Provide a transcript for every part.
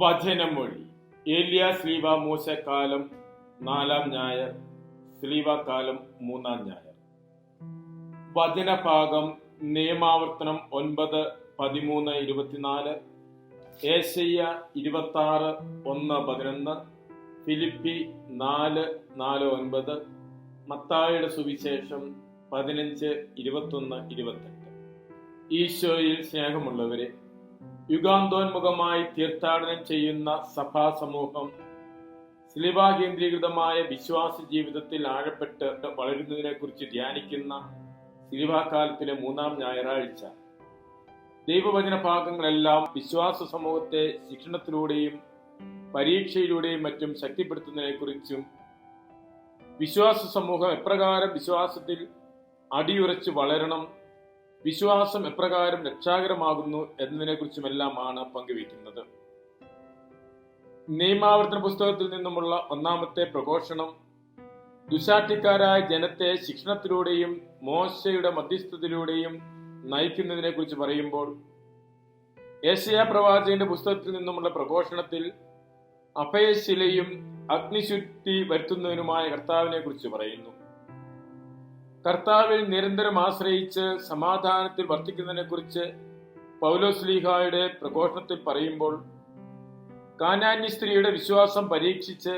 വചനമൊഴി. ഏലിയ ശ്രീവ മൂശക്കാലം നാലാം ഞായർ ശ്രീവക്കാലം കാലം മൂന്നാം ഞായർ. വചനഭാഗം നിയമാവർത്തനം ഒൻപത് പതിമൂന്ന് ഇരുപത്തിനാല് ഏഷ്യ ഇരുപത്തി ആറ് ഒന്ന് പതിനൊന്ന് ഫിലിപ്പി നാല് നാല് ഒൻപത് മത്തായുടെ സുവിശേഷം പതിനഞ്ച് ഇരുപത്തൊന്ന് ഇരുപത്തെട്ട്. ഈശോയിൽ സ്നേഹമുള്ളവരെ യുഗാന്തോന്മുഖമായി തീർത്ഥാടനം ചെയ്യുന്ന സഭാ സമൂഹം സ്ലിബ കേന്ദ്രീകൃതമായ വിശ്വാസ ജീവിതത്തിൽ ആഴപ്പെട്ട് വളരുന്നതിനെ കുറിച്ച് ധ്യാനിക്കുന്ന സ്ലിബാകാലത്തിലെ മൂന്നാം ഞായറാഴ്ച. ദൈവവചന ഭാഗങ്ങളെല്ലാം വിശ്വാസ സമൂഹത്തെ ശിക്ഷണത്തിലൂടെയും പരീക്ഷയിലൂടെയും മറ്റും ശക്തിപ്പെടുത്തുന്നതിനെ കുറിച്ചും വിശ്വാസ സമൂഹം എപ്രകാരം വിശ്വാസത്തിൽ അടിയുറച്ച് വളരണം വിശ്വാസം എപ്രകാരം രക്ഷാകരമാകുന്നു എന്നതിനെക്കുറിച്ചുമെല്ലാമാണ് പങ്കുവയ്ക്കുന്നത്. നിയമാവർത്തന പുസ്തകത്തിൽ നിന്നുമുള്ള ഒന്നാമത്തെ പ്രഘോഷണം ദുശാട്ടിക്കാരായ ജനത്തെ ശിക്ഷണത്തിലൂടെയും മോശയുടെ മധ്യസ്ഥത്തിലൂടെയും നയിക്കുന്നതിനെ കുറിച്ച് പറയുമ്പോൾ ഏഷ്യ പ്രവാചകന്റെ പുസ്തകത്തിൽ നിന്നുമുള്ള പ്രഘോഷണത്തിൽ അഭയശിലയും അഗ്നിശുദ്ധി വരുത്തുന്നതിനുമായ കർത്താവിനെ കുറിച്ച് പറയുന്നു. കർത്താവിൽ നിരന്തരം ആശ്രയിച്ച് സമാധാനത്തിൽ വർത്തിക്കുന്നതിനെ കുറിച്ച് പൗലോസ്ലീഹായുടെ പ്രഘോഷണത്തിൽ പറയുമ്പോൾ കാനാന്യ സ്ത്രീയുടെ വിശ്വാസം പരീക്ഷിച്ച്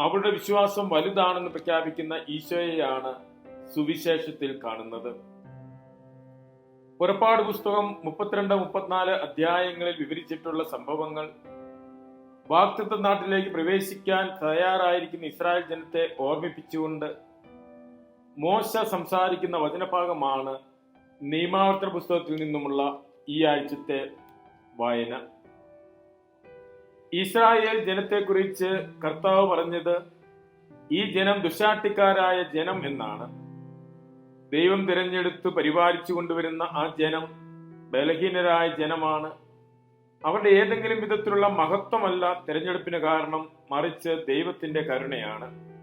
അവളുടെ വിശ്വാസം വലുതാണെന്ന് പ്രഖ്യാപിക്കുന്ന ഈശോയെയാണ് സുവിശേഷത്തിൽ കാണുന്നത്. പുറപ്പാട് പുസ്തകം മുപ്പത്തിരണ്ട് മുപ്പത്തിനാല് അധ്യായങ്ങളിൽ വിവരിച്ചിട്ടുള്ള സംഭവങ്ങൾ വാക്തത്വ നാട്ടിലേക്ക് പ്രവേശിക്കാൻ തയ്യാറായിരിക്കുന്ന ഇസ്രായേൽ ജനത്തെ ഓർമ്മിപ്പിച്ചുകൊണ്ട് മോശ സംസാരിക്കുന്ന വചനഭാഗമാണ് നിയമാവർത്തന പുസ്തകത്തിൽ നിന്നുമുള്ള ഈ ആഴ്ചത്തെ വായന. ഇസ്രായേൽ ജനത്തെക്കുറിച്ച് കർത്താവ് പറഞ്ഞത് ഈ ജനം ദുശാട്ടിക്കാരായ ജനം എന്നാണ്. ദൈവം തിരഞ്ഞെടുത്ത് പരിപാലിച്ചു കൊണ്ടുവരുന്ന ആ ജനം ബലഹീനരായ ജനമാണ്. അവരുടെ ഏതെങ്കിലും വിധത്തിലുള്ള മഹത്വമല്ല തിരഞ്ഞെടുപ്പിന് കാരണം മറിച്ച് ദൈവത്തിന്റെ കരുണയാണ്.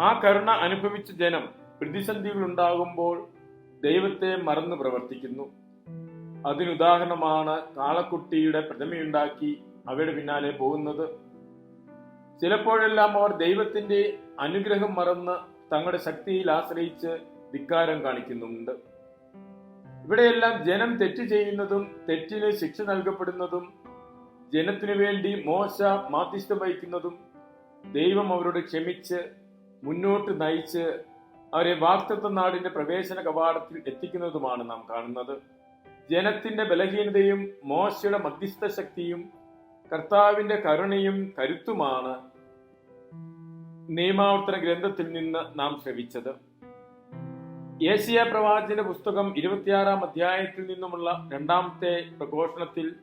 ആ കരുണ അനുഭവിച്ച ജനം പ്രതിസന്ധികൾ ഉണ്ടാകുമ്പോൾ ദൈവത്തെ മറന്നു പ്രവർത്തിക്കുന്നു. അതിനുദാഹരണമാണ് കാളക്കുട്ടിയുടെ പ്രതിമയുണ്ടാക്കി അവയുടെ പിന്നാലെ പോകുന്നത്. ചിലപ്പോഴെല്ലാം അവർ ദൈവത്തിന്റെ അനുഗ്രഹം മറന്ന് തങ്ങളുടെ ശക്തിയിൽ ആശ്രയിച്ച് ധിക്കാരം കാണിക്കുന്നുണ്ട്. ഇവിടെയെല്ലാം ജനം തെറ്റ് ചെയ്യുന്നതും തെറ്റിന് ശിക്ഷ നൽകപ്പെടുന്നതും ജനത്തിനു വേണ്ടി മോശ മാധ്യസ്ഥം വഹിക്കുന്നതും ദൈവം അവരോട് ക്ഷമിച്ച് മുന്നോട്ട് നയിച്ച് അവരെ വാക്തത്വ നാടിന്റെ പ്രവേശന കവാടത്തിൽ എത്തിക്കുന്നതുമാണ് നാം കാണുന്നത്. ജനത്തിന്റെ ബലഹീനതയും മോശയുടെ മധ്യസ്ഥ ശക്തിയും കർത്താവിന്റെ കരുണയും കരുത്തുമാണ് നിയമാവർത്തന ഗ്രന്ഥത്തിൽ നിന്ന് നാം ശ്രവിച്ചത്. ഏഷ്യ പ്രവാചന പുസ്തകം ഇരുപത്തിയാറാം അധ്യായത്തിൽ നിന്നുമുള്ള രണ്ടാമത്തെ പ്രഘോഷണത്തിൽ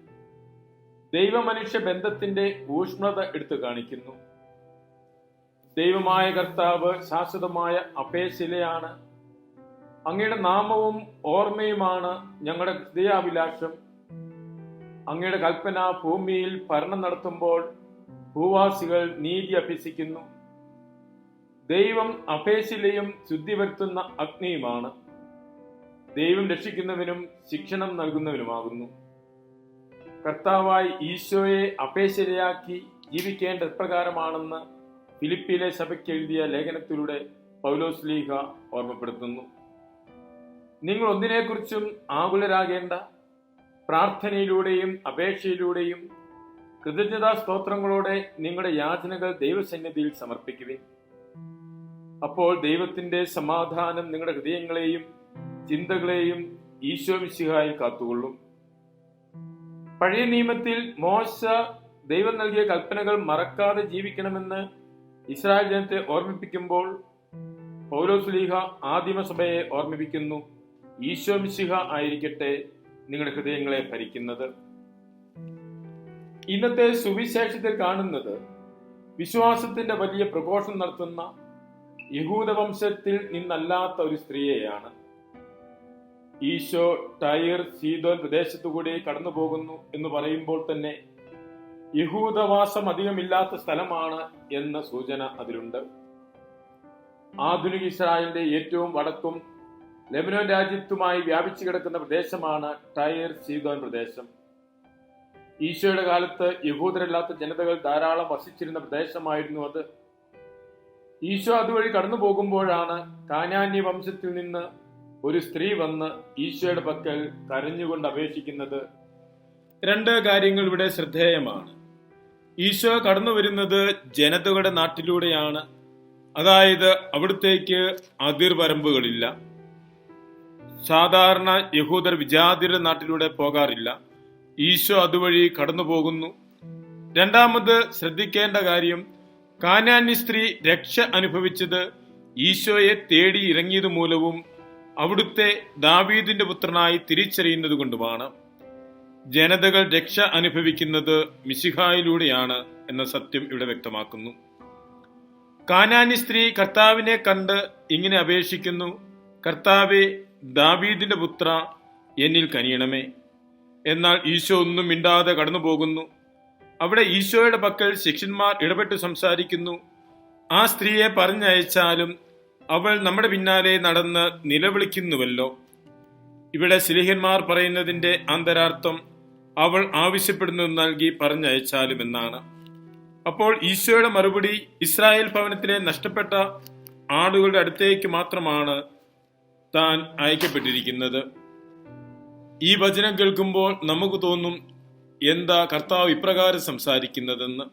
ദൈവമനുഷ്യ ബന്ധത്തിന്റെ ഊഷ്മത എടുത്തു കാണിക്കുന്നു. ദൈവമായ കർത്താവ് ശാശ്വതമായ അപേശിലയാണ് അങ്ങയുടെ നാമവും ഓർമ്മയുമാണ് ഞങ്ങളുടെ ഹൃദയാഭിലാഷം. അങ്ങയുടെ കൽപ്പന ഭൂമിയിൽ ഭരണം നടത്തുമ്പോൾ ഭൂവാസികൾ നീതി അഭ്യസിക്കുന്നു. ദൈവം അപേശിലയും ശുദ്ധി വരുത്തുന്ന അഗ്നിയുമാണ്. ദൈവം രക്ഷിക്കുന്നവനും ശിക്ഷണം നൽകുന്നവനുമാകുന്നു. കർത്താവായി ഈശോയെ അപേശിലയാക്കി ജീവിക്കേണ്ട പ്രകാരമാണെന്ന് ഫിലിപ്പിയിലെ സഭയ്ക്ക് എഴുതിയ ലേഖനത്തിലൂടെ പൗലോസ് ലീഹ ഓർമ്മപ്പെടുത്തുന്നു. നിങ്ങൾ ഒന്നിനെക്കുറിച്ചും ആകുലരാകേണ്ട പ്രാർത്ഥനയിലൂടെയും അപേക്ഷയിലൂടെയും കൃതജ്ഞതാ സ്തോത്രങ്ങളോടെ നിങ്ങളുടെ യാചനകൾ ദൈവസന്നിധിയിൽ സമർപ്പിക്കുവിൻ. അപ്പോൾ ദൈവത്തിന്റെ സമാധാനം നിങ്ങളുടെ ഹൃദയങ്ങളെയും ചിന്തകളെയും ഈശോ കാത്തുകൊള്ളും. പഴയ നിയമത്തിൽ മോശ ദൈവം നൽകിയ കൽപ്പനകൾ മറക്കാതെ ജീവിക്കണമെന്ന് ഇസ്രായേൽ ജനത്തെ ഓർമ്മിപ്പിക്കുമ്പോൾ പൗലോസ്ലീഹ ആദിമസഭയെ ഓർമ്മിപ്പിക്കുന്നു. ഈശോ മിശിഹ ആയിരിക്കട്ടെ നിങ്ങളുടെ ഹൃദയങ്ങളെ ഭരിക്കുന്നത്. ഇന്നത്തെ സുവിശേഷത്തിൽ കാണുന്നത് വിശ്വാസത്തിന്റെ വലിയ പ്രഘോഷം നടത്തുന്ന യഹൂദവംശത്തിൽ നിന്നല്ലാത്ത ഒരു സ്ത്രീയെയാണ്. ഈശോ ടയർ സീതോൻ പ്രദേശത്തുകൂടി കടന്നു പോകുന്നു എന്ന് പറയുമ്പോൾ തന്നെ യഹൂദവാസം അധികമില്ലാത്ത സ്ഥലമാണ് എന്ന സൂചന അതിലുണ്ട്. ആധുനിക ഇസ്രായേലിന്റെ ഏറ്റവും വടക്കും ലെബനോൻ രാജ്യത്തുമായി വ്യാപിച്ചു കിടക്കുന്ന പ്രദേശമാണ് ടയർ സീതോൻ പ്രദേശം. ഈശോയുടെ കാലത്ത് യഹൂദരല്ലാത്ത ജനതകൾ ധാരാളം വസിച്ചിരുന്ന പ്രദേശമായിരുന്നു അത്. ഈശോ അതുവഴി കടന്നു പോകുമ്പോഴാണ് കാനാന്യ വംശത്തിൽ നിന്ന് ഒരു സ്ത്രീ വന്ന് ഈശോയുടെ പക്കൽ കരഞ്ഞുകൊണ്ട് അപേക്ഷിക്കുന്നത്. രണ്ട് കാര്യങ്ങൾ ഇവിടെ ശ്രദ്ധേയമാണ്. ഈശോ കടന്നു വരുന്നത് ജനതകളുടെ നാട്ടിലൂടെയാണ്. അതായത് അവിടത്തേക്ക് അതിർവരമ്പുകളില്ല സാധാരണ യഹൂദർ വിജാതിരുടെ നാട്ടിലൂടെ പോകാറില്ല. ഈശോ അതുവഴി കടന്നു പോകുന്നു. രണ്ടാമത് ശ്രദ്ധിക്കേണ്ട കാര്യം കാനാന്യ സ്ത്രീ രക്ഷ അനുഭവിച്ചത് ഈശോയെ തേടി ഇറങ്ങിയത് മൂലവും അവിടുത്തെ ദാവീദിന്റെ പുത്രനായി തിരിച്ചറിയുന്നത് കൊണ്ടുമാണ് ജനതകൾ രക്ഷ അനുഭവിക്കുന്നത് മിശിഹായിലൂടെയാണ് എന്ന സത്യം ഇവിടെ വ്യക്തമാക്കുന്നു. കാനാനി സ്ത്രീ കർത്താവിനെ കണ്ട് ഇങ്ങനെ അപേക്ഷിക്കുന്നു കർത്താവെ ദാവീദിന്റെ പുത്ര എന്നിൽ കനിയണമേ. എന്നാൽ ഈശോ ഒന്നും മിണ്ടാതെ കടന്നു പോകുന്നു അവിടെ ഈശോയുടെ പക്കൽ ശിഷ്യന്മാർ ഇടപെട്ട് സംസാരിക്കുന്നു. ആ സ്ത്രീയെ പറഞ്ഞയച്ചാലും അവൾ നമ്മുടെ പിന്നാലെ നടന്ന് നിലവിളിക്കുന്നുവല്ലോ. ഇവിടെ സിലിഹന്മാർ പറയുന്നതിന്റെ അന്തരാർത്ഥം അവൾ ആവശ്യപ്പെടുന്നത് നൽകി പറഞ്ഞയച്ചാലും എന്നാണ്. അപ്പോൾ ഈശോയുടെ മറുപടി ഇസ്രായേൽ ഭവനത്തിലെ നഷ്ടപ്പെട്ട ആളുകളുടെ അടുത്തേക്ക് മാത്രമാണ് താൻ അയക്കപ്പെട്ടിരിക്കുന്നത്. ഈ വചനം കേൾക്കുമ്പോൾ നമുക്ക് തോന്നും എന്താ കർത്താവ് ഇപ്രകാരം സംസാരിക്കുന്നതെന്ന്.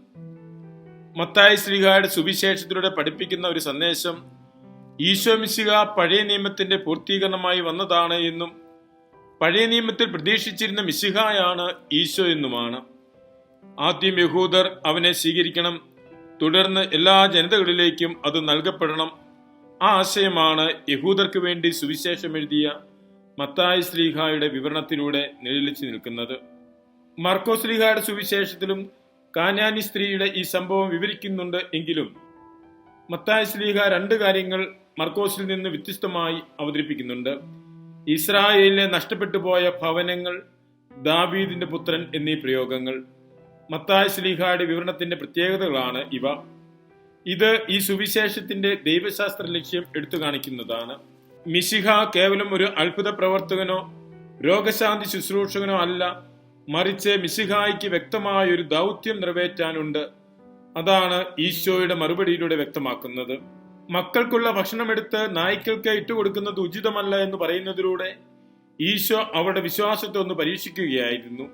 മത്തായ ശ്രീകാരുടെ സുവിശേഷത്തിലൂടെ പഠിപ്പിക്കുന്ന ഒരു സന്ദേശം ഈശോ മിശിക പഴയ നിയമത്തിന്റെ പൂർത്തീകരണമായി വന്നതാണ് എന്നും പഴയ നിയമത്തിൽ പ്രതീക്ഷിച്ചിരുന്ന മിശിഹായാണ് ഈശോ എന്നുമാണ്. ആദ്യം യഹൂദർ അവനെ സ്വീകരിക്കണം തുടർന്ന് എല്ലാ ജനതകളിലേക്കും അത് നൽകപ്പെടണം. ആ ആശയമാണ് യഹൂദർക്ക് വേണ്ടി സുവിശേഷം എഴുതിയ മത്തായ ശ്രീഹായുടെ വിവരണത്തിലൂടെ നിഴലിച്ചു നിൽക്കുന്നത്. മർക്കോ ശ്രീഹായുടെ സുവിശേഷത്തിലും കാനാനി സ്ത്രീയുടെ ഈ സംഭവം വിവരിക്കുന്നുണ്ട് എങ്കിലും മത്തായ ശ്രീഹ രണ്ട് കാര്യങ്ങൾ മർക്കോസിൽ നിന്ന് വ്യത്യസ്തമായി അവതരിപ്പിക്കുന്നുണ്ട്. ഇസ്രായേലിനെ നഷ്ടപ്പെട്ടു പോയ ഭവനങ്ങൾ ദാവീദിന്റെ പുത്രൻ എന്നീ പ്രയോഗങ്ങൾ മത്തായ സ്ലീഹായുടെ വിവരണത്തിന്റെ പ്രത്യേകതകളാണ് ഇവ. ഇത് ഈ സുവിശേഷത്തിന്റെ ദൈവശാസ്ത്ര ലക്ഷ്യം എടുത്തു കാണിക്കുന്നതാണ്. മിശിഹ കേവലം ഒരു അത്ഭുത പ്രവർത്തകനോ രോഗശാന്തി ശുശ്രൂഷകനോ അല്ല. മറിച്ച് മിശിഹായ്ക്ക് വ്യക്തമായ ഒരു ദൗത്യം നിറവേറ്റാനുണ്ട്. അതാണ് ഈശോയുടെ മറുപടിയിലൂടെ വ്യക്തമാക്കുന്നത്. മക്കൾക്കുള്ള ഭക്ഷണമെടുത്ത് നായ്ക്കൾക്ക് ഇട്ടുകൊടുക്കുന്നത് ഉചിതമല്ല എന്ന് പറയുന്നതിലൂടെ ഈശോ അവളുടെ വിശ്വാസത്തെ ഒന്ന് പരീക്ഷിക്കുകയായിരുന്നു.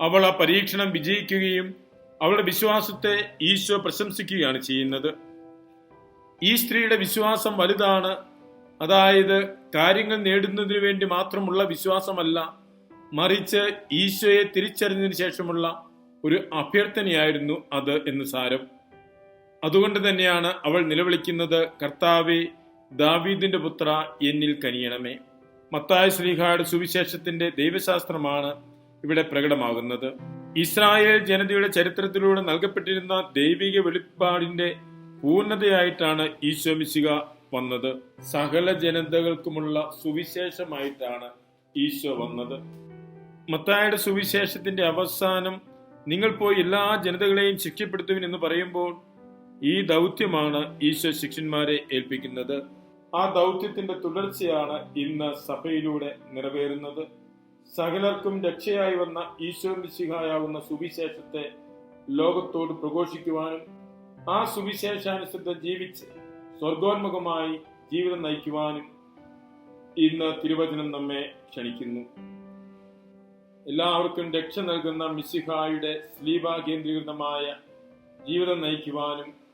അവൾ ആ പരീക്ഷണം വിജയിക്കുകയും അവളുടെ വിശ്വാസത്തെ ഈശോ പ്രശംസിക്കുകയാണ് ചെയ്യുന്നത്. ഈ സ്ത്രീയുടെ വിശ്വാസം വലുതാണ്. അതായത് കാര്യങ്ങൾ നേടുന്നതിന് വേണ്ടി മാത്രമുള്ള വിശ്വാസമല്ല മറിച്ച് ഈശോയെ തിരിച്ചറിഞ്ഞതിന് ശേഷമുള്ള ഒരു അഭ്യർത്ഥനയായിരുന്നു അത് എന്ന് സാരം. അതുകൊണ്ട് തന്നെയാണ് അവൾ നിലവിളിക്കുന്നത് കർത്താവെ ദാവീദിന്റെ പുത്ര എന്നിൽ കനിയണമേ. മത്തായ ശ്രീഹാട് സുവിശേഷത്തിന്റെ ദൈവശാസ്ത്രമാണ് ഇവിടെ പ്രകടമാകുന്നത്. ഇസ്രായേൽ ജനതയുടെ ചരിത്രത്തിലൂടെ നൽകപ്പെട്ടിരുന്ന ദൈവിക വെളിപ്പാടിന്റെ പൂർണതയായിട്ടാണ് ഈശോ മിശിക വന്നത്. സകല ജനതകൾക്കുമുള്ള സുവിശേഷമായിട്ടാണ് ഈശോ വന്നത്. മത്തായുടെ സുവിശേഷത്തിന്റെ അവസാനം നിങ്ങൾ പോയി എല്ലാ ജനതകളെയും ശിക്ഷപ്പെടുത്തുവിൻ എന്ന് പറയുമ്പോൾ ഈ ദൗത്യമാണ് ഈശോ ശിഷ്യന്മാരെ ഏൽപ്പിക്കുന്നത്. ആ ദൗത്യത്തിന്റെ തുടർച്ചയാണ് ഇന്ന് സഭയിലൂടെ നിറവേറുന്നത്. സകലർക്കും രക്ഷയായി വന്ന ഈശോ മിശിഹായാവുന്ന സുവിശേഷത്തെ ലോകത്തോട് പ്രഘോഷിക്കുവാനും ആ സുവിശേഷാനുസൃത ജീവിച്ച് സ്വർഗോന്മുഖമായി ജീവിതം നയിക്കുവാനും ഇന്ന് തിരുവചനം നമ്മെ ക്ഷണിക്കുന്നു. എല്ലാവർക്കും രക്ഷ നൽകുന്ന മിശിഹായുടെ സ്ലീബ കേന്ദ്രീകൃതമായ ജീവിതം നയിക്കുവാനും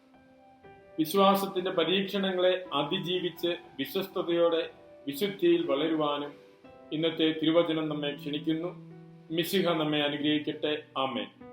വിശ്വാസത്തിന്റെ പരീക്ഷണങ്ങളെ അതിജീവിച്ച് വിശ്വസ്തയോടെ വിശുദ്ധിയിൽ വളരുവാനും ഇന്നത്തെ തിരുവചനം നമ്മെ ക്ഷണിക്കുന്നു. മിശിഹ നമ്മെ അനുഗ്രഹിക്കട്ടെ. ആമേൻ.